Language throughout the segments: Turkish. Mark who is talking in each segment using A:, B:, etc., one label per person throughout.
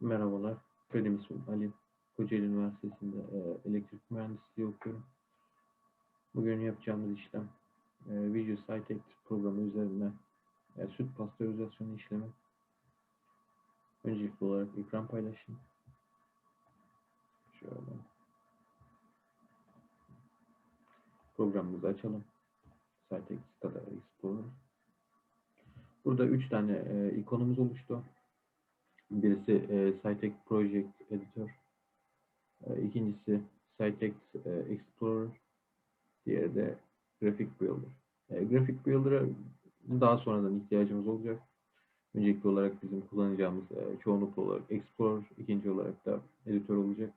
A: Merhabalar, benim ismim Ali. Kocaeli Üniversitesi'nde e, elektrik mühendisliği okuyorum. Bugün yapacağımız işlem e, Visual Cytek programı üzerinde e, süt pastörizasyonu işlemi. Öncelikli olarak ekran paylaşayım. Şöyle. Programımızı açalım. Stata Explorer. Burada üç tane e, ikonumuz oluştu. Birisi e, Cytek Project Editor. E, ikincisi Cytek e, Explorer. Diğeri de Graphic Builder. E, Graphic Builder'a daha sonradan ihtiyacımız olacak. Öncelikli olarak bizim kullanacağımız e, çoğunlukla olarak Explorer, ikinci olarak da editör olacak.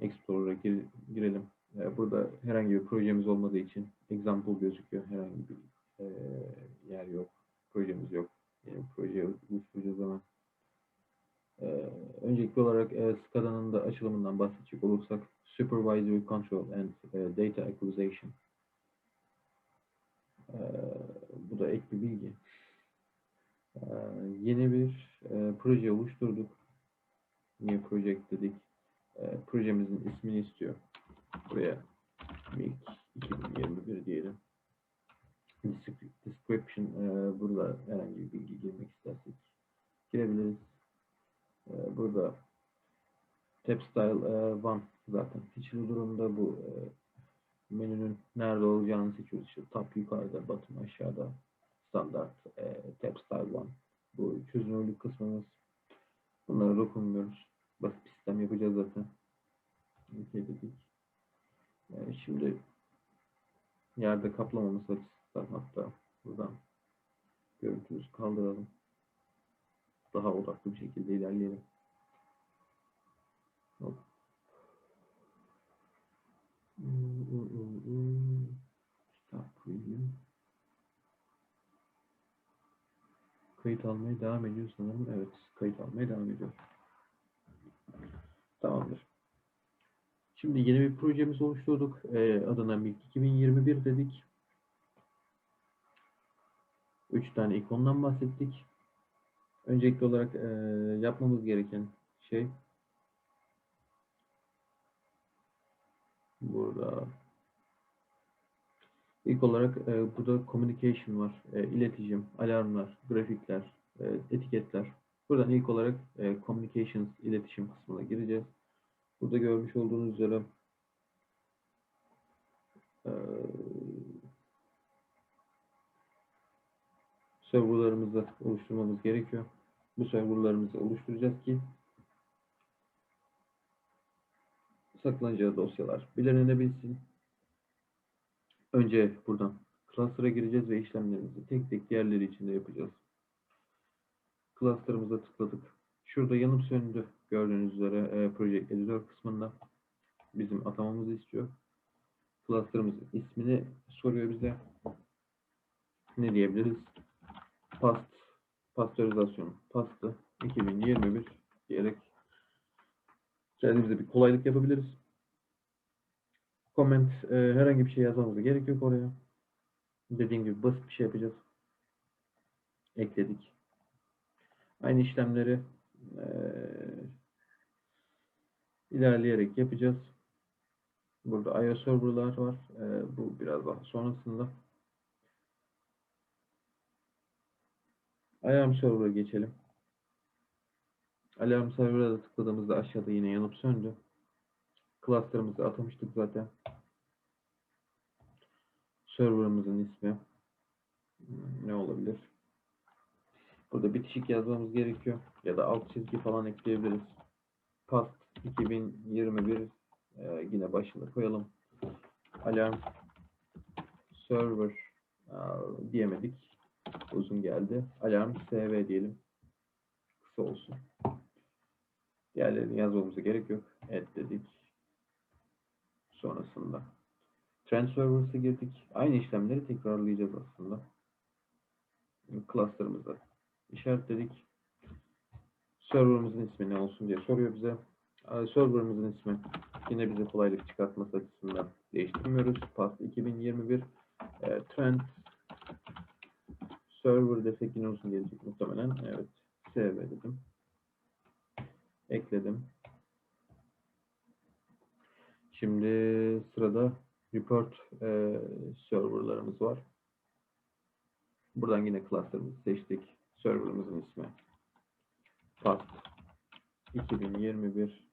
A: Explorer'a gir, girelim. E, burada herhangi bir projemiz olmadığı için example gözüküyor. Herhangi bir e, yer yok. Projemiz yok. Yani proje oluşturacağız zaman. Ee, öncelikli olarak e, SCADA'nın da açılımından bahsedecek olursak Supervisory Control and e, Data Acquisition. Ee, bu da ek bir bilgi. Ee, yeni bir e, proje oluşturduk. New Project dedik. Ee, projemizin ismini istiyor. Buraya MIG 2021 diyelim. Description e, burada herhangi bir bilgi girmek istersek girebiliriz. Ee, burada Tab Style e, One zaten seçili durumda bu e, menünün nerede olacağını seçiyoruz. İşte tab yukarıda, bottom aşağıda standart e, Tab Style One. Bu çözünürlük kısmımız. Bunlara dokunmuyoruz. Basit bir sistem yapacağız zaten. Okay dedik. Yani şimdi yerde kaplamaması açısından hatta buradan görüntümüzü kaldıralım daha odaklı bir şekilde ilerleyelim. Hop. Start preview. Kayıt almaya devam ediyor sanırım. Evet, kayıt almaya devam ediyor. Tamamdır. Şimdi yeni bir projemiz oluşturduk. Ee, adına MIG 2021 dedik. Üç tane ikondan bahsettik. Öncelikli olarak e, yapmamız gereken şey burada ilk olarak e, burada communication var, e, iletişim, alarmlar, grafikler, e, etiketler. Buradan ilk olarak e, communications, iletişim kısmına gireceğiz. Burada görmüş olduğunuz üzere e, serverlarımızı oluşturmamız gerekiyor. Bu serverlarımızı oluşturacağız ki saklanacağı dosyalar belirlenebilsin. Önce buradan cluster'a gireceğiz ve işlemlerimizi tek tek diğerleri içinde yapacağız. Cluster'ımıza tıkladık. Şurada yanıp söndü gördüğünüz üzere e, Project Editor kısmında bizim atamamızı istiyor. Cluster'ımızın ismini soruyor bize. Ne diyebiliriz? past pastörizasyon pastı 2021 diyerek kendimize bir kolaylık yapabiliriz. Comment e, herhangi bir şey yazmamıza gerek yok oraya. Dediğim gibi basit bir şey yapacağız. Ekledik. Aynı işlemleri e, ilerleyerek yapacağız. Burada IO serverlar var. E, bu biraz daha sonrasında. Alarm server'a geçelim. Alarm server'a da tıkladığımızda aşağıda yine yanıp söndü. Cluster'ımızı atamıştık zaten. Server'ımızın ismi hmm, ne olabilir? Burada bitişik yazmamız gerekiyor. Ya da alt çizgi falan ekleyebiliriz. Past 2021 e, yine başına koyalım. Alarm server e, diyemedik uzun geldi. Alarm SV diyelim. Kısa olsun. Diğerlerini yazmamıza gerek yok. Add dedik. Sonrasında Transfervers'a girdik. Aynı işlemleri tekrarlayacağız aslında. Cluster'ımıza işaretledik. Server'ımızın ismi ne olsun diye soruyor bize. Server'ımızın ismi yine bize kolaylık çıkartması açısından değiştirmiyoruz. Past 2021 e, Trend server desek yine olsun gelecek muhtemelen. Evet. SV dedim. Ekledim. Şimdi sırada report e, serverlarımız var. Buradan yine class'larımızı seçtik. Server'ımızın ismi past 2021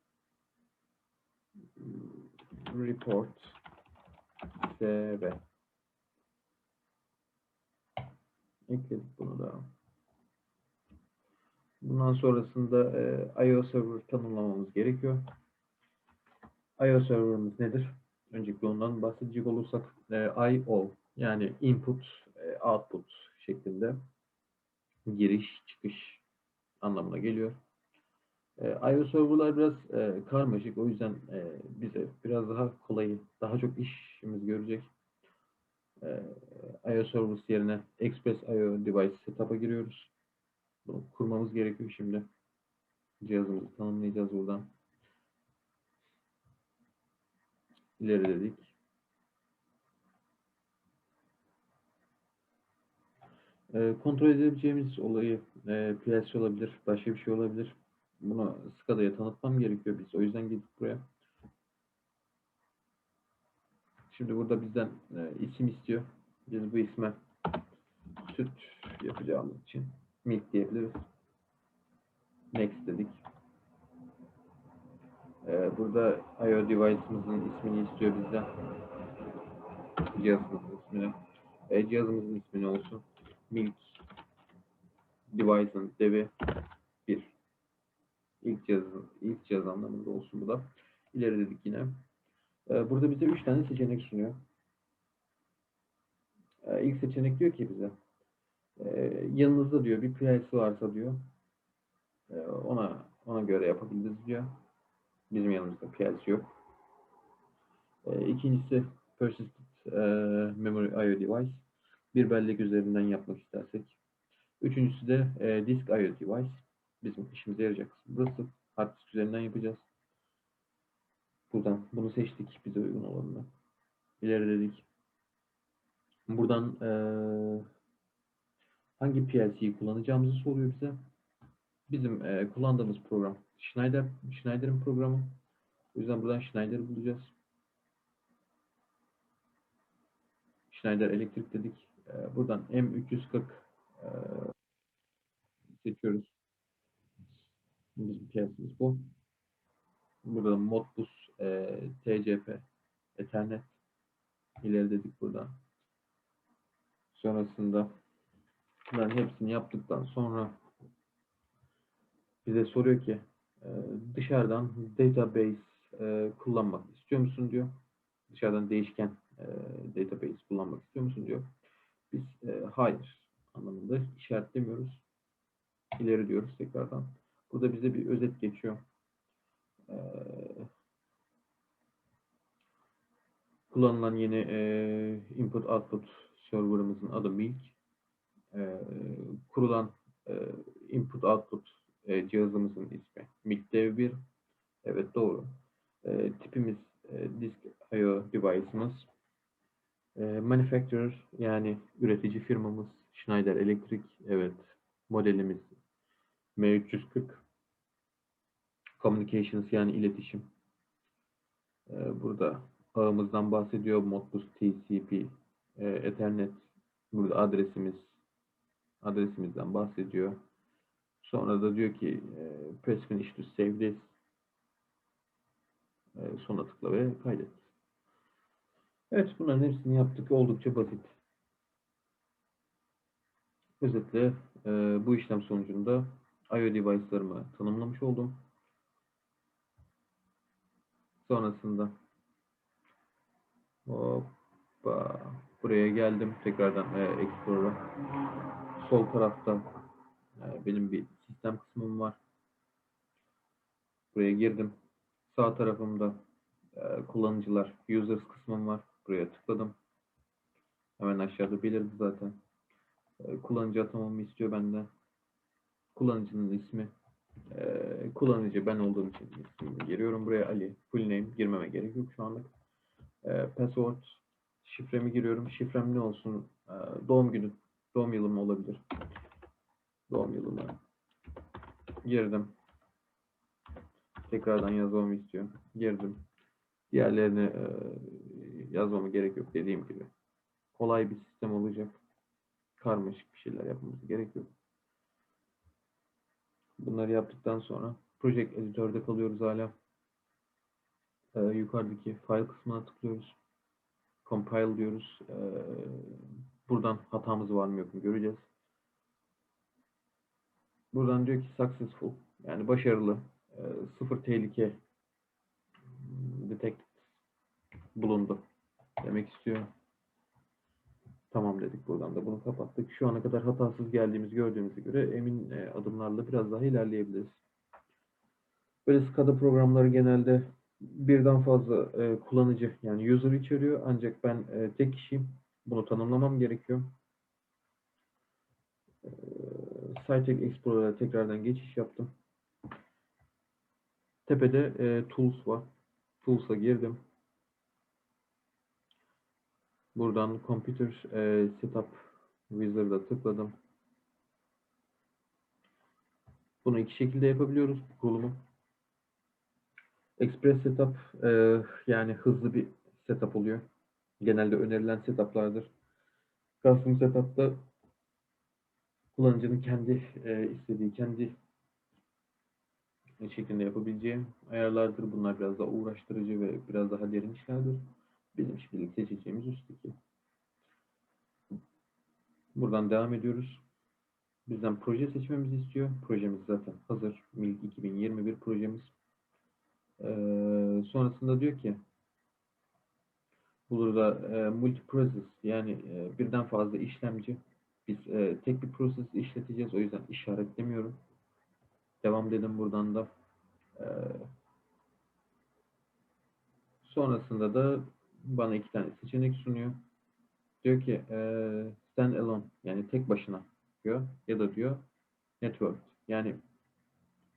A: report sv ekledik bunu da. Bundan sonrasında e, IO server tanımlamamız gerekiyor. IO server'ımız nedir? Öncelikle ondan bahsedecek olursak e, I/O yani input, e, output şeklinde giriş, çıkış anlamına geliyor. E, I/O server'lar biraz e, karmaşık. O yüzden e, bize biraz daha kolay, daha çok işimiz görecek. E, I/O servers yerine Express I/O device setup'a giriyoruz. Kurmamız gerekiyor şimdi. Cihazımızı tanımlayacağız buradan. İleri dedik. E, kontrol edebileceğimiz olayı e, PLC olabilir, başka bir şey olabilir. Bunu SCADA'ya tanıtmam gerekiyor biz. O yüzden gittik buraya. Şimdi burada bizden e, isim istiyor. Biz bu isme süt yapacağımız için milk diyebiliriz. Next dedik. E, burada IO device'ımızın ismini istiyor bizden. Cihazımızın ismini. E, cihazımızın ismi ne olsun? Milk device'ın devi 1. İlk cihaz, ilk cihaz anlamında olsun bu da. İleri dedik yine. Ee, burada bize 3 tane seçenek sunuyor. Ee, ilk seçenek diyor ki bize e, yanınızda diyor bir PLC varsa diyor e, ona ona göre yapabiliriz diyor. Bizim yanımızda PLC yok. E, ikincisi Persistent e, Memory I/O Device. Bir bellek üzerinden yapmak istersek. Üçüncüsü de e, Disk I/O Device. Bizim işimize yarayacak burası. Hard disk üzerinden yapacağız. Buradan bunu seçtik bize uygun olanını. İleri dedik. Buradan e, hangi PLC'yi kullanacağımızı soruyor bize. Bizim e, kullandığımız program Schneider, Schneider'in programı. O yüzden buradan Schneider'ı bulacağız. Schneider elektrik dedik. E, buradan M340 e, seçiyoruz. Bizim PLC'miz bu. Burada Modbus e, TCP Ethernet ileri dedik burada. Sonrasında bunların hepsini yaptıktan sonra bize soruyor ki e, dışarıdan database e, kullanmak istiyor musun diyor. Dışarıdan değişken e, database kullanmak istiyor musun diyor. Biz e, hayır anlamında işaretlemiyoruz. İleri diyoruz tekrardan. Burada bize bir özet geçiyor. Ee, kullanılan yeni input output serverımızın adı Milk. E, kurulan e, input output e, cihazımızın ismi Milk Dev 1. Evet doğru. E, tipimiz e, disk I/O device'ımız. E, manufacturer yani üretici firmamız Schneider Electric. Evet. Modelimiz M340. Communications yani iletişim. Ee, burada ağımızdan bahsediyor. Modbus TCP, e, Ethernet. Burada adresimiz adresimizden bahsediyor. Sonra da diyor ki e, press finish to save this. E, sona tıkla ve kaydet. Evet bunların hepsini yaptık. Oldukça basit. Özetle e, bu işlem sonucunda I/O device'larımı tanımlamış oldum. Sonrasında hoppa buraya geldim tekrardan e, Explorer'a. Sol tarafta e, benim bir sistem kısmım var. Buraya girdim. Sağ tarafımda e, kullanıcılar, users kısmım var. Buraya tıkladım. Hemen aşağıda belirdi zaten. E, kullanıcı atamamı istiyor benden. Kullanıcının ismi. Kullanıcı ben olduğum için ismimi giriyorum buraya Ali. Full name girmeme gerek yok şu anlık. Password şifremi giriyorum. Şifrem ne olsun? Doğum günü. Doğum yılım olabilir. Doğum yılımı girdim. Tekrardan yazmamı istiyor. Girdim. Diğerlerini e, yazmama gerek yok dediğim gibi. Kolay bir sistem olacak. Karmaşık bir şeyler yapmamız gerek yok. Bunları yaptıktan sonra Project Editor'da kalıyoruz hala. Ee, yukarıdaki file kısmına tıklıyoruz. Compile diyoruz. Ee, buradan hatamız var mı yok mu göreceğiz. Buradan diyor ki successful yani başarılı e, sıfır tehlike detect bulundu demek istiyor. Tamam dedik buradan da bunu kapattık. Şu ana kadar hatasız geldiğimiz gördüğümüze göre emin e, adımlarla biraz daha ilerleyebiliriz. Böyle SCADA programları genelde birden fazla e, kullanıcı yani user içeriyor ancak ben e, tek kişiyim. Bunu tanımlamam gerekiyor. E, Sitex Explorer'a tekrardan geçiş yaptım. Tepede e, Tools var. Tools'a girdim. Buradan Computer e, Setup Wizard'a tıkladım. Bunu iki şekilde yapabiliyoruz bu kurulumu. Express Setup e, yani hızlı bir setup oluyor. Genelde önerilen setuplardır. Custom Setup'ta kullanıcının kendi e, istediği, kendi şeklinde yapabileceği ayarlardır. Bunlar biraz daha uğraştırıcı ve biraz daha derin işlerdir. Bizim şimdilik seçeceğimiz üstteki. Buradan devam ediyoruz. Bizden proje seçmemizi istiyor. Projemiz zaten hazır. Milk 2021 projemiz. Ee, sonrasında diyor ki burada e, multiprocess yani e, birden fazla işlemci. Biz e, tek bir proses işleteceğiz. O yüzden işaretlemiyorum. Devam dedim buradan da. Ee, sonrasında da bana iki tane seçenek sunuyor. Diyor ki e, stand alone yani tek başına diyor ya da diyor network yani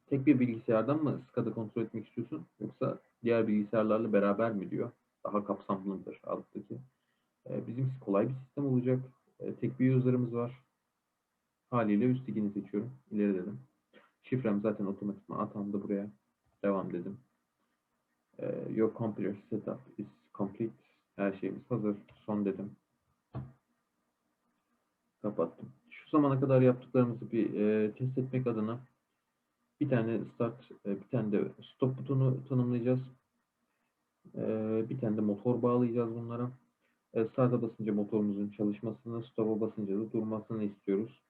A: tek bir bilgisayardan mı SCADA kontrol etmek istiyorsun yoksa diğer bilgisayarlarla beraber mi diyor. Daha kapsamlıdır alttaki. E, bizimkisi kolay bir sistem olacak. E, tek bir user'ımız var. Haliyle üsttekini seçiyorum. İleri dedim. Şifrem zaten otomatikman atandı buraya. Devam dedim. E, your computer setup is complete. Her şeyimiz hazır. Son dedim. Kapattım. Şu zamana kadar yaptıklarımızı bir e, test etmek adına bir tane start, e, bir tane de stop butonu tanımlayacağız. E, bir tane de motor bağlayacağız bunlara. E, start'a basınca motorumuzun çalışmasını, stop'a basınca da durmasını istiyoruz.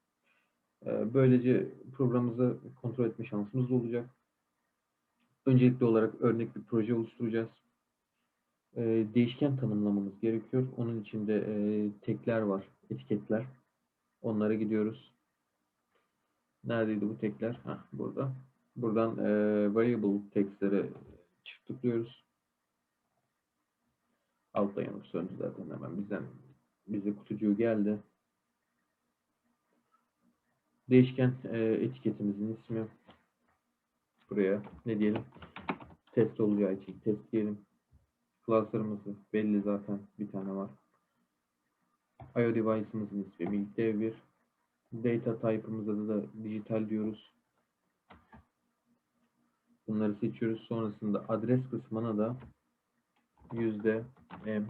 A: E, böylece programımızı kontrol etme şansımız olacak. Öncelikli olarak örnek bir proje oluşturacağız. E, değişken tanımlamamız gerekiyor. Onun içinde e, tekler var, etiketler. Onlara gidiyoruz. Neredeydi bu tekler? Heh, burada. Buradan e, variable text'lere çift tıklıyoruz. Altta yanıp söndü zaten hemen bizden bize kutucuğu geldi. Değişken e, etiketimizin ismi buraya ne diyelim test olacağı için test diyelim. Class'larımızı belli zaten bir tane var. IO device'ımızın ismi Milk Dev1. Data type'ımıza da dijital diyoruz. Bunları seçiyoruz. Sonrasında adres kısmına da yüzde m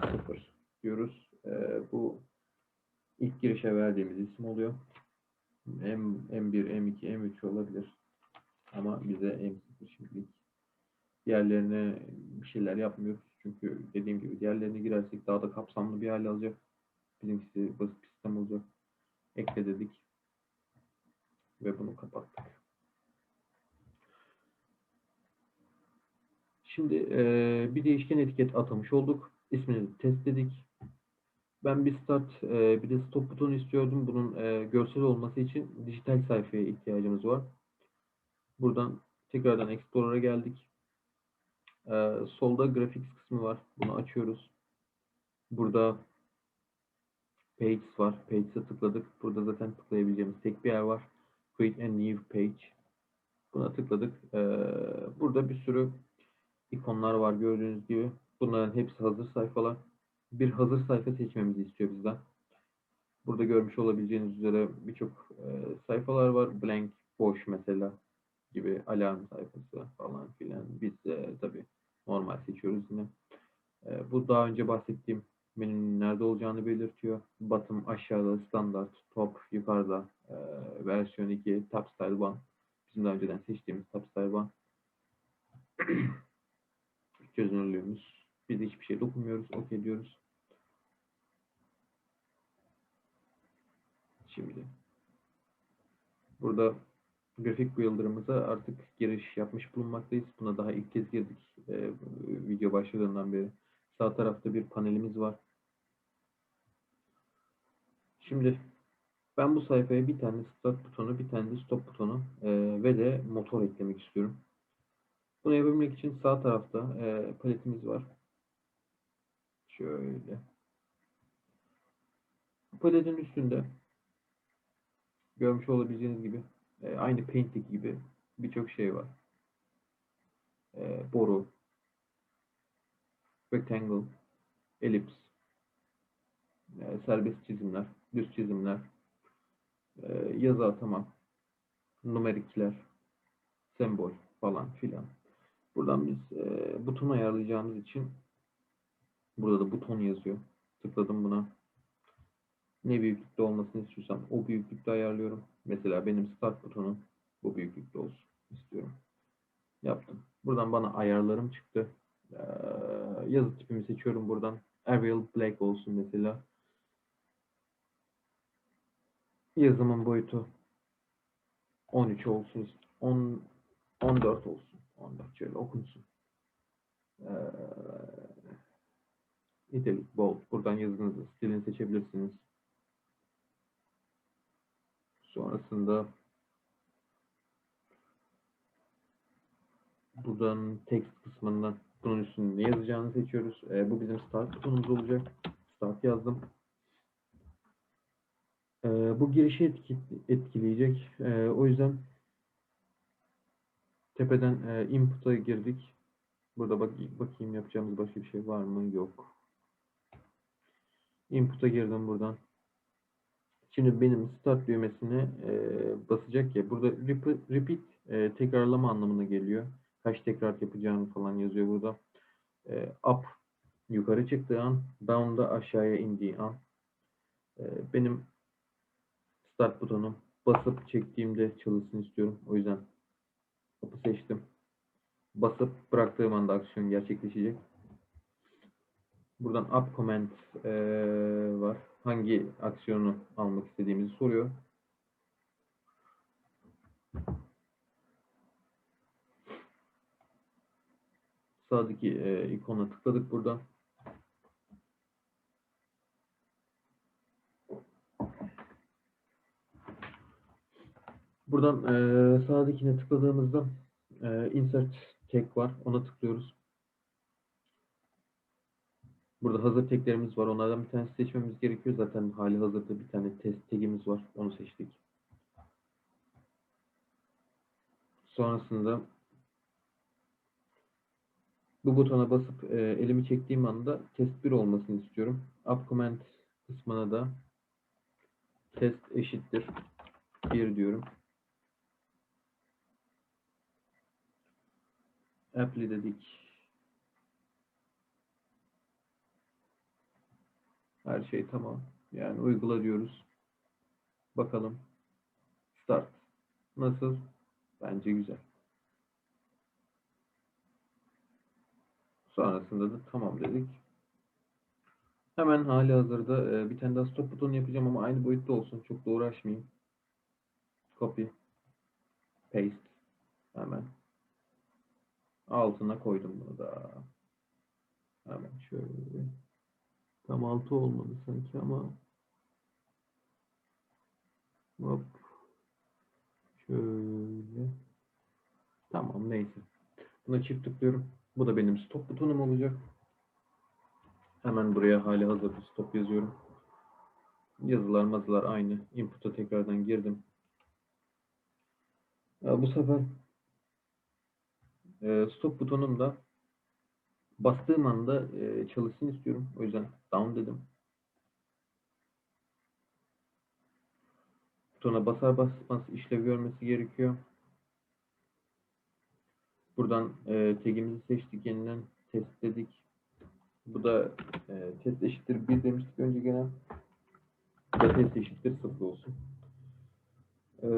A: 0 diyoruz. Ee, bu ilk girişe verdiğimiz isim oluyor. M, M1, M2, M3 olabilir. Ama bize M0 şimdilik. Diğerlerine bir şeyler yapmıyoruz. Çünkü dediğim gibi diğerlerine girersek daha da kapsamlı bir hale alacak. Bizimkisi basit bir sistem olacak. Ekle dedik. Ve bunu kapattık. Şimdi e, bir değişken etiket atamış olduk. İsmini testledik. Ben bir start, e, bir de stop butonu istiyordum. Bunun e, görsel olması için dijital sayfaya ihtiyacımız var. Buradan tekrardan Explorer'a geldik. E, solda graphics kısmı var. Bunu açıyoruz. Burada Pages var. Pages'e tıkladık. Burada zaten tıklayabileceğimiz tek bir yer var. Create a new page. Buna tıkladık. Ee, burada bir sürü ikonlar var gördüğünüz gibi. Bunların hepsi hazır sayfalar. Bir hazır sayfa seçmemizi istiyor bizden. Burada görmüş olabileceğiniz üzere birçok e, sayfalar var. Blank, boş mesela. gibi alarm sayfası falan filan. Biz e, tabii normal seçiyoruz yine. E, bu daha önce bahsettiğim menünün nerede olacağını belirtiyor. Bottom aşağıda, standart, top yukarıda, e, versiyon 2, top style 1. Bizim daha önceden seçtiğimiz top style 1. Çözünürlüğümüz. Biz hiçbir şey dokunmuyoruz. OK diyoruz. Şimdi burada grafik builder'ımıza artık giriş yapmış bulunmaktayız. Buna daha ilk kez girdik e, video başladığından beri. Sağ tarafta bir panelimiz var. Şimdi ben bu sayfaya bir tane start butonu, bir tane de stop butonu e, ve de motor eklemek istiyorum. Bunu yapabilmek için sağ tarafta e, paletimiz var. Şöyle. Paletin üstünde görmüş olabileceğiniz gibi e, aynı Paint'teki gibi birçok şey var. E, boru, rectangle, elips, e, serbest çizimler, düz çizimler, e, yazı atama, numerikler, sembol falan filan. Buradan biz e, buton ayarlayacağımız için burada da buton yazıyor. Tıkladım buna. Ne büyüklükte olmasını istiyorsam o büyüklükte ayarlıyorum. Mesela benim start butonu bu büyüklükte olsun istiyorum. Yaptım. Buradan bana ayarlarım çıktı. Ee, yazı tipimi seçiyorum buradan. Arial Black olsun mesela. Yazımın boyutu 13 olsun. 10, 14 olsun. 14 şöyle okunsun. Ee, italic, bold. Buradan yazınızı, stilini seçebilirsiniz. Sonrasında buradan text kısmından bunun üstünde ne yazacağını seçiyoruz. E, bu bizim start butonumuz olacak. Start yazdım. E, bu girişi etki, etkileyecek. E, o yüzden tepeden e, input'a girdik. Burada bak bakayım yapacağımız başka bir şey var mı? Yok. Input'a girdim buradan. Şimdi benim start düğmesine e, basacak ya. Burada repeat, e, tekrarlama anlamına geliyor. Kaç tekrar yapacağını falan yazıyor burada. E, up yukarı çıktığı an, down da aşağıya indiği an. E, benim start butonum basıp çektiğimde çalışsın istiyorum. O yüzden up'ı seçtim. Basıp bıraktığım anda aksiyon gerçekleşecek. Buradan up comment e, var. Hangi aksiyonu almak istediğimizi soruyor. Sağdaki e, ikona tıkladık buradan. Buradan e, sağdakine tıkladığımızda e, insert tag var. Ona tıklıyoruz. Burada hazır taglerimiz var. Onlardan bir tanesi seçmemiz gerekiyor. Zaten hali hazırda bir tane test tagimiz var. Onu seçtik. Sonrasında bu butona basıp e, elimi çektiğim anda test 1 olmasını istiyorum. Up comment kısmına da test eşittir 1 diyorum. Apply dedik. Her şey tamam. Yani uygula diyoruz. Bakalım. Start. Nasıl? Bence güzel. Sonrasında da tamam dedik. Hemen hali hazırda e, bir tane daha stop butonu yapacağım ama aynı boyutta olsun. Çok da uğraşmayayım. Copy. Paste. Hemen. Altına koydum bunu da. Hemen şöyle. Tam 6 olmadı sanki ama hop. Şöyle. Tamam neyse. Buna çift tıklıyorum. Bu da benim stop butonum olacak. Hemen buraya hali hazırda stop yazıyorum. Yazılar mazılar aynı. İnput'a tekrardan girdim. Bu sefer stop butonum da bastığım anda e, çalışsın istiyorum. O yüzden down dedim. Butona basar basmaz işlev görmesi gerekiyor. Buradan e, tagimizi seçtik yeniden test dedik. Bu da e, test eşittir 1 demiştik önce gene. Bu da test eşittir 0 olsun. E,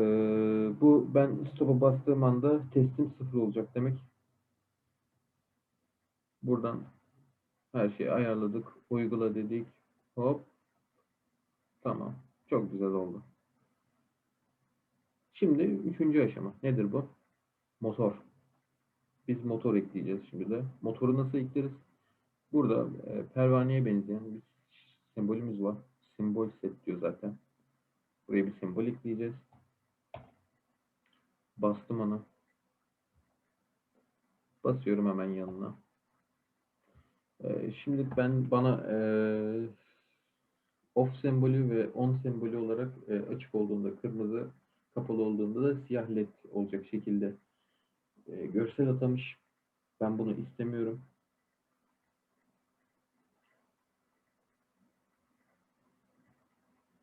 A: bu ben stop'a bastığım anda testim 0 olacak demek. Buradan her şeyi ayarladık. Uygula dedik. Hop. Tamam. Çok güzel oldu. Şimdi üçüncü aşama. Nedir bu? Motor. Biz motor ekleyeceğiz şimdi de. Motoru nasıl ekleriz? Burada e, pervaneye benzeyen bir sembolümüz var. Simbol set diyor zaten. Buraya bir sembol ekleyeceğiz. Bastım ona. Basıyorum hemen yanına. E, şimdi ben bana e, off sembolü ve on sembolü olarak e, açık olduğunda kırmızı, kapalı olduğunda da siyah led olacak şekilde e, görsel atamış. Ben bunu istemiyorum.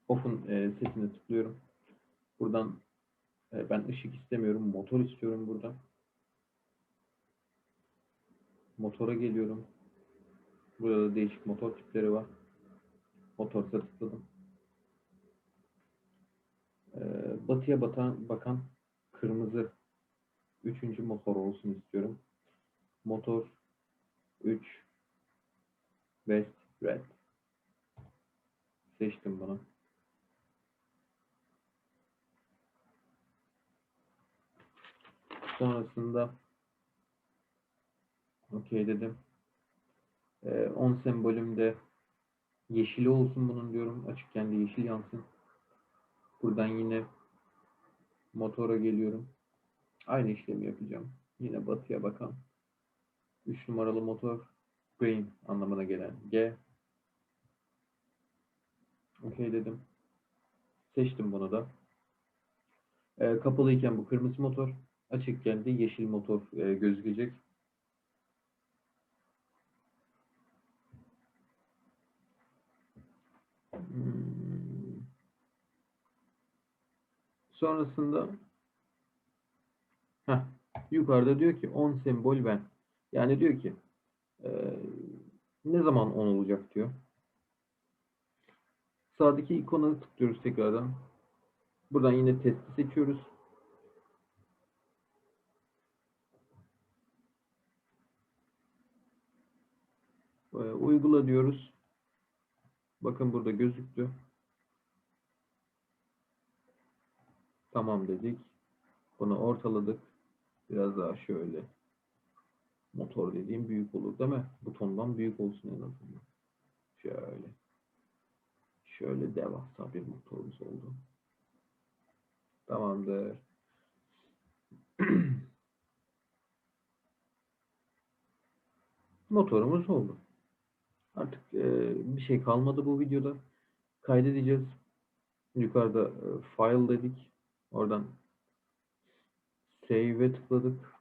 A: Off'un e, setine tıklıyorum. Buradan e, ben ışık istemiyorum. Motor istiyorum buradan. Motora geliyorum. Burada da değişik motor tipleri var. Motorsa tıkladım. E, batıya batan, bakan kırmızı üçüncü motor olsun istiyorum. Motor 3 West Red. Seçtim bunu. Sonrasında okey dedim. Ee, 10 sembolümde yeşili olsun bunun diyorum. Açıkken de yeşil yansın. Buradan yine motora geliyorum. Aynı işlemi yapacağım. Yine batıya bakan 3 numaralı motor green anlamına gelen G. Okey dedim. Seçtim bunu da. Ee, kapalıyken bu kırmızı motor. Açıkken de yeşil motor e, gözükecek. Sonrasında heh, yukarıda diyor ki on sembol ben. Yani diyor ki e, ne zaman on olacak diyor. Sağdaki ikona tıklıyoruz tekrardan. Buradan yine testi seçiyoruz. E, uygula diyoruz. Bakın burada gözüktü. Tamam dedik. Bunu ortaladık. Biraz daha şöyle. Motor dediğim büyük olur değil mi? Butondan büyük olsun en azından. Şöyle. Şöyle devasa bir motorumuz oldu. Tamamdır. Motorumuz oldu. Artık e, bir şey kalmadı bu videoda. Kaydedeceğiz. Yukarıda e, file dedik. Oradan save'e tıkladık.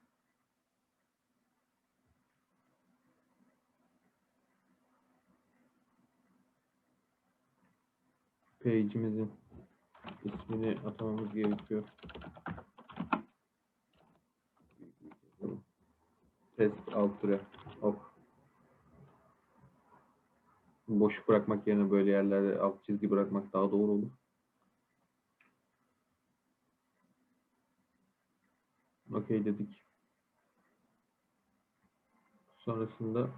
A: Page'imizin ismini atamamız gerekiyor. Test alt lira. Hop. Boş bırakmak yerine böyle yerlerde alt çizgi bırakmak daha doğru olur. Okey dedik. Sonrasında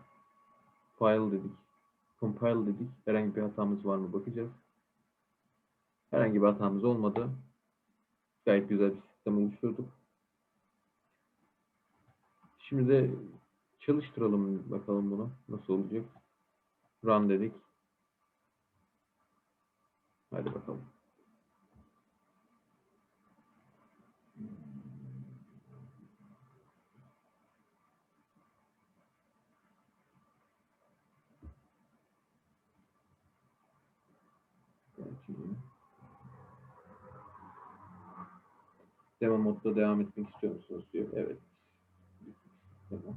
A: file dedik. Compile dedik. Herhangi bir hatamız var mı bakacağız. Herhangi bir hatamız olmadı. Gayet güzel bir sistem oluşturduk. Şimdi de çalıştıralım bakalım bunu. Nasıl olacak? Run dedik. Hadi bakalım. Demo modda devam etmek istiyor musunuz diyor. Evet. Tamam.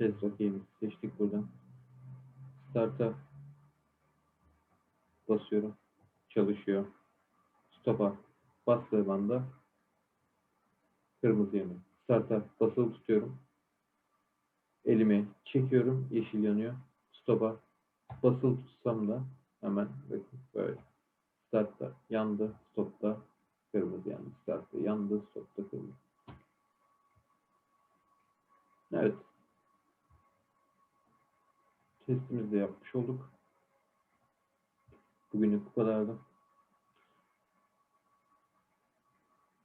A: Test rakibimizi seçtik buradan. Start'a basıyorum. Çalışıyor. Stop'a bastığım anda kırmızı yanıyor. Start'a basılı tutuyorum. Elimi çekiyorum. Yeşil yanıyor. Stop'a basılı tutsam da hemen bakın böyle. Start'ta yandı. Stop'ta kırmızı yandı. Start'ta yandı. Stop'ta kırmızı. Evet. Testimizi de yapmış olduk. Bugünlük bu kadardı.